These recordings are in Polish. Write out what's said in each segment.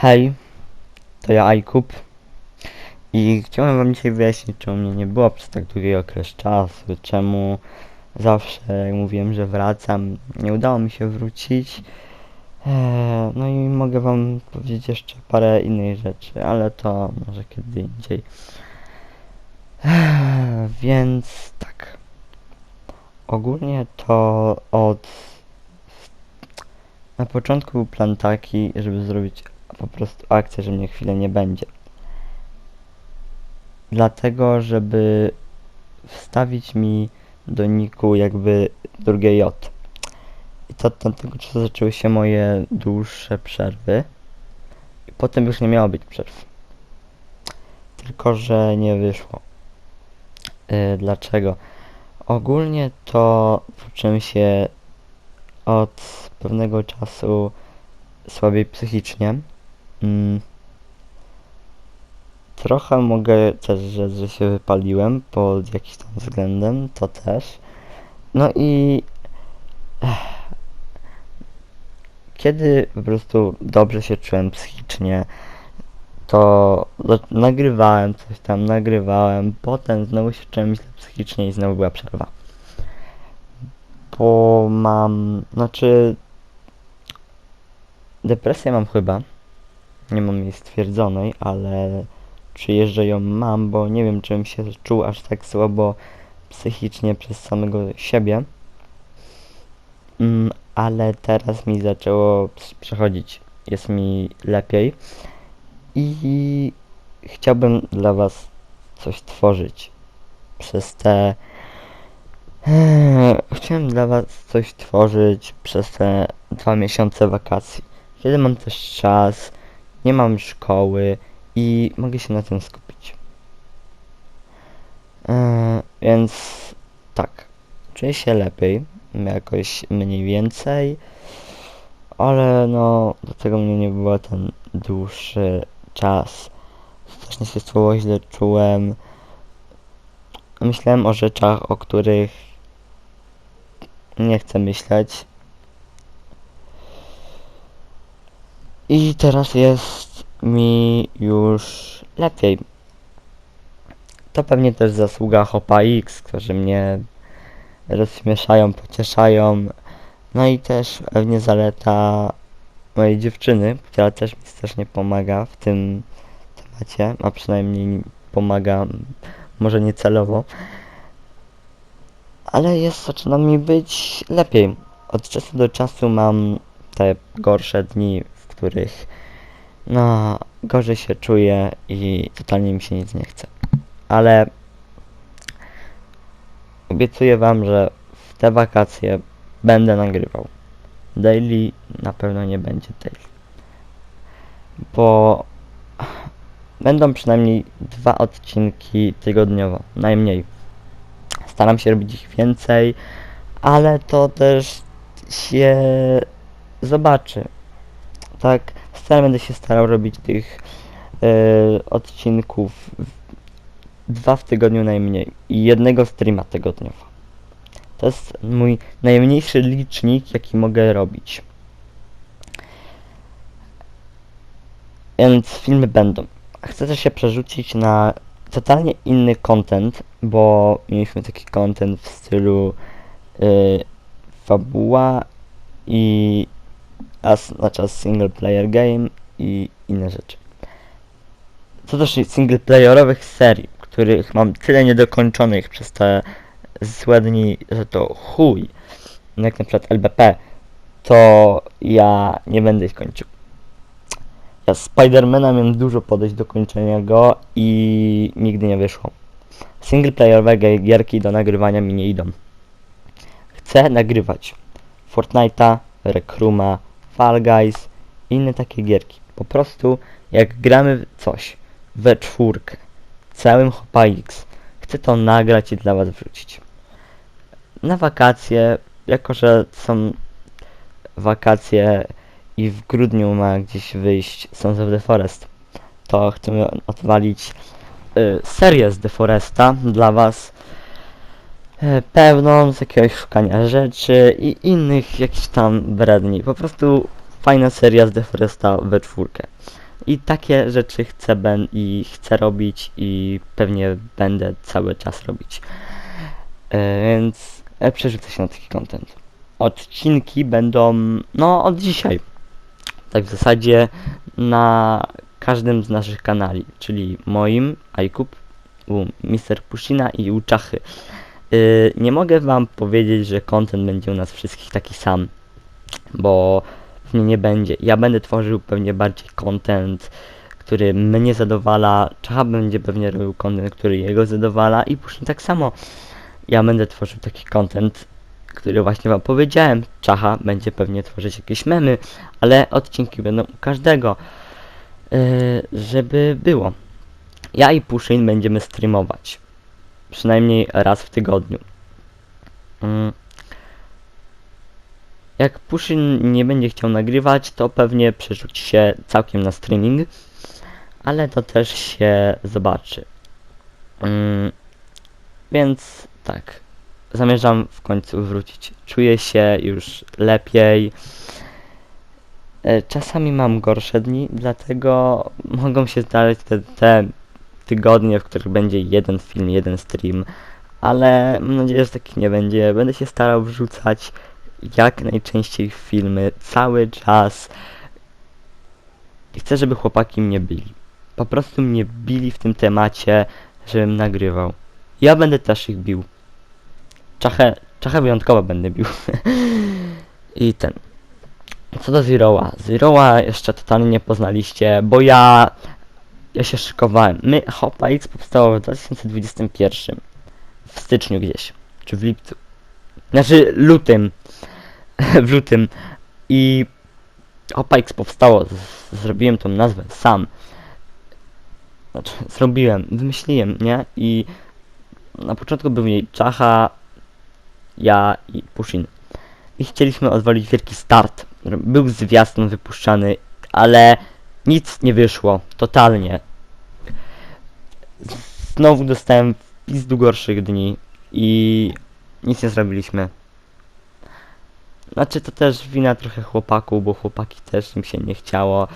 Hej, to ja Ajkup i chciałem wam dzisiaj wyjaśnić, czemu mnie nie było przez tak długi okres czasu, czemu zawsze mówiłem, że wracam, nie udało mi się wrócić. Eee, no i mogę wam powiedzieć jeszcze parę innych rzeczy, ale to może kiedy indziej. Eee, więc tak. Ogólnie to od na początku był plan taki, żeby zrobić po prostu akcję, że mnie chwilę nie będzie. Dlatego, żeby wstawić mi do niku jakby drugie J. I to od tamtego czasu zaczęły się moje dłuższe przerwy. I potem już nie miało być przerw. Tylko, że nie wyszło. Yy, dlaczego? Ogólnie to poczułem się od pewnego czasu słabiej psychicznie. Mm. Trochę mogę też rzec, że się wypaliłem pod jakimś tam względem, to też. No i ech, kiedy po prostu dobrze się czułem psychicznie, to za- nagrywałem coś tam, nagrywałem, potem znowu się czułem źle psychicznie i znowu była przerwa. Bo mam, znaczy depresję mam chyba, nie mam jej stwierdzonej, ale że ją mam, bo nie wiem, czym się czuł aż tak słabo psychicznie przez samego siebie. Mm, ale teraz mi zaczęło przechodzić. Jest mi lepiej. I chciałbym dla Was coś tworzyć. Przez te. Chciałem dla Was coś tworzyć przez te dwa miesiące wakacji. Kiedy mam też czas, nie mam szkoły i mogę się na tym skupić. Eee, więc tak, czuję się lepiej, jakoś mniej więcej, ale no do tego mnie nie było ten dłuższy czas. Strasznie się słowo źle czułem. Myślałem o rzeczach, o których nie chcę myśleć. I teraz jest mi już lepiej. To pewnie też zasługa Hopa X, którzy mnie rozśmieszają, pocieszają. No i też pewnie zaleta mojej dziewczyny, która też mi strasznie pomaga w tym temacie, a przynajmniej pomaga, może nie celowo. Ale jest, zaczyna mi być lepiej. Od czasu do czasu mam te gorsze dni, których no gorzej się czuję i totalnie mi się nic nie chce. Ale obiecuję wam, że w te wakacje będę nagrywał. Daily na pewno nie będzie daily. Bo będą przynajmniej dwa odcinki tygodniowo, najmniej. Staram się robić ich więcej, ale to też się zobaczy. Tak, wcale będę się starał robić tych e, odcinków dwa w tygodniu najmniej i jednego streama tygodniowo. To jest mój najmniejszy licznik, jaki mogę robić. Więc filmy będą. Chcę też się przerzucić na totalnie inny content, bo mieliśmy taki content w stylu y, fabuła i as, znaczy single player game i inne rzeczy. Co jest single playerowych serii, których mam tyle niedokończonych przez te złe dni, że to chuj. Jak na przykład LBP, to ja nie będę ich kończył. Ja Spidermana miałem dużo podejść do kończenia go i nigdy nie wyszło. Single playerowe gi- gierki do nagrywania mi nie idą. Chcę nagrywać Fortnite'a, Rekruma, Fall Guys inne takie gierki. Po prostu jak gramy coś we czwórkę, całym Hopa chcę to nagrać i dla was wrzucić. Na wakacje, jako że są wakacje i w grudniu ma gdzieś wyjść Sons of the Forest, to chcemy odwalić y, serię z The Foresta dla was y, pełną z jakiegoś szukania rzeczy i innych jakichś tam bredni. Po prostu fajna seria z The Foresta we czwórkę. I takie rzeczy chcę ben i chcę robić i pewnie będę cały czas robić. E, więc e, przerzucę się na taki content. Odcinki będą, no od dzisiaj. Tak w zasadzie na każdym z naszych kanali, czyli moim, iKup, u Mr. Pushina i u Czachy. Yy, nie mogę wam powiedzieć, że content będzie u nas wszystkich taki sam, bo pewnie nie będzie. Ja będę tworzył pewnie bardziej content, który mnie zadowala, Czacha będzie pewnie robił content, który jego zadowala i Pushin tak samo. Ja będę tworzył taki content, który właśnie wam powiedziałem. Czacha będzie pewnie tworzyć jakieś memy, ale odcinki będą u każdego, yy, żeby było. Ja i Pushin będziemy streamować. Przynajmniej raz w tygodniu. Mm. Jak Pushin nie będzie chciał nagrywać, to pewnie przerzuci się całkiem na streaming, ale to też się zobaczy. Mm. Więc tak, zamierzam w końcu wrócić. Czuję się już lepiej. E, Czasami mam gorsze dni, dlatego mogą się zdarzyć te, te tygodnie, w których będzie jeden film, jeden stream, ale mam nadzieję, że takich nie będzie. Będę się starał wrzucać jak najczęściej filmy, cały czas. I chcę, żeby chłopaki mnie bili. Po prostu mnie bili w tym temacie, żebym nagrywał. Ja będę też ich bił. Czachę, czachę wyjątkowo będę bił. I ten. Co do Zeroa. Zeroa jeszcze totalnie nie poznaliście, bo ja ja się szykowałem. My, Hopa X powstało w 2021. W styczniu gdzieś. Czy w lipcu. Znaczy lutym. w lutym. I Hopa X powstało. Z, zrobiłem tą nazwę sam. Znaczy, zrobiłem, wymyśliłem, nie? I na początku był jej Czacha, ja i Pushin. I chcieliśmy odwalić wielki start. Był zwiastun wypuszczany, ale nic nie wyszło. Totalnie. Znowu dostałem pizdu gorszych dni i nic nie zrobiliśmy. Znaczy to też wina trochę chłopaków, bo chłopaki też im się nie chciało.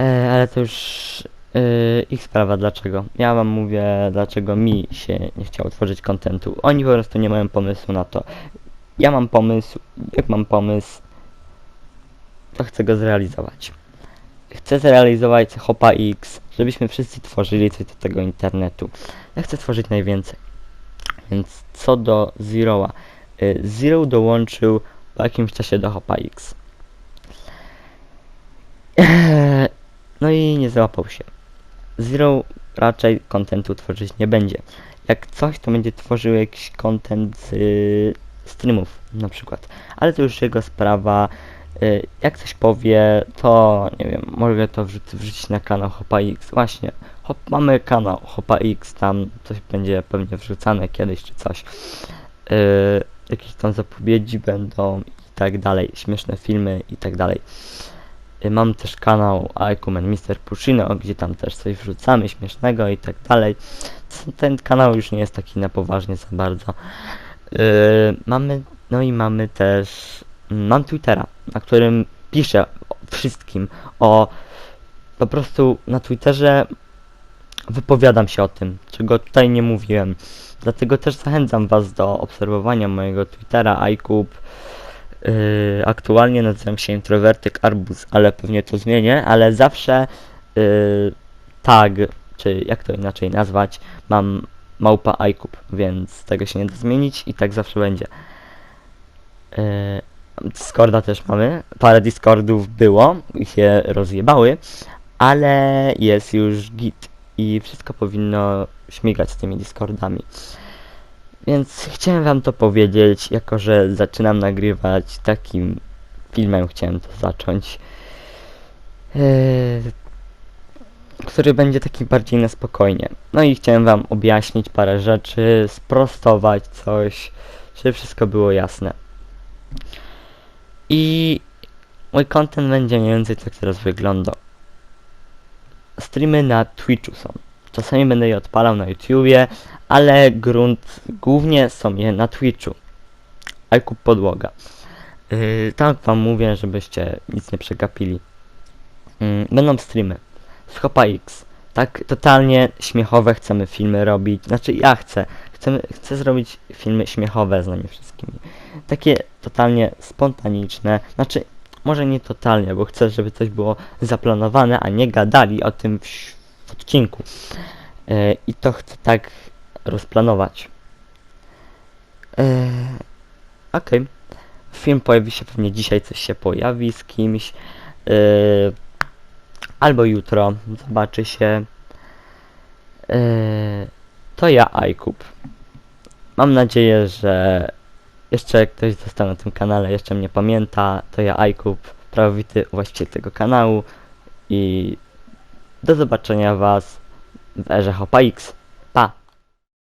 E, ale to już e, ich sprawa dlaczego. Ja wam mówię dlaczego mi się nie chciało tworzyć kontentu. Oni po prostu nie mają pomysłu na to. Ja mam pomysł, jak mam pomysł, to chcę go zrealizować. Chcę zrealizować Hopa X, żebyśmy wszyscy tworzyli coś do tego internetu. Ja chcę tworzyć najwięcej. Więc co do Zero'a. Y, Zero dołączył po jakimś czasie do Hopa X. No i nie załapał się. Zero raczej kontentu tworzyć nie będzie. Jak coś, to będzie tworzył jakiś kontent z y, streamów na przykład. Ale to już jego sprawa. Y, Jak coś powie, to nie wiem, mogę to wrzuc wrzucić na kanał Hopa X. Właśnie, hop, mamy kanał Hopa X, tam coś będzie pewnie wrzucane kiedyś czy coś. Yy, jakieś tam zapowiedzi będą i tak dalej, śmieszne filmy i tak dalej. Yy, mam też kanał Ikumen Mr. Pushino, gdzie tam też coś wrzucamy śmiesznego i tak dalej. Ten kanał już nie jest taki na poważnie za bardzo. Yy, mamy, no i mamy też, mam Twittera, na którym piszę wszystkim, o po prostu na Twitterze wypowiadam się o tym, czego tutaj nie mówiłem. Dlatego też zachęcam Was do obserwowania mojego Twittera, iKub. Yy, aktualnie nazywam się Introwertyk Arbuz, ale pewnie to zmienię, ale zawsze yy, tag, czy jak to inaczej nazwać, mam małpa iKub, więc tego się nie da zmienić i tak zawsze będzie. Yy, Discorda też mamy. Parę Discordów było i się rozjebały, ale jest już git i wszystko powinno śmigać z tymi Discordami. Więc chciałem wam to powiedzieć, jako że zaczynam nagrywać takim filmem, chciałem to zacząć. Yy, który będzie taki bardziej na spokojnie. No i chciałem wam objaśnić parę rzeczy, sprostować coś, żeby wszystko było jasne. I mój content będzie mniej więcej tak teraz wyglądał. Streamy na Twitchu są. Czasami będę je odpalał na YouTubie, ale grunt głównie są je na Twitchu. iKup podłoga. Yy, tak wam mówię, żebyście nic nie przegapili. mm, będą streamy z Hopa X. Tak totalnie śmiechowe chcemy filmy robić. Znaczy ja chcę. Chcemy, chcę zrobić filmy śmiechowe z nami wszystkimi. Takie totalnie spontaniczne. Znaczy, może nie totalnie, bo chcę, żeby coś było zaplanowane, a nie gadali o tym w, w odcinku. E, I to chcę tak rozplanować. E, Okej. Film pojawi się pewnie dzisiaj, coś się pojawi z kimś. E, albo jutro zobaczy się. E, to ja, iKup. Mam nadzieję, że jeszcze ktoś został na tym kanale, jeszcze mnie pamięta. To ja, iKup, prawowity właściciel tego kanału. I do zobaczenia Was w erze Hopa X.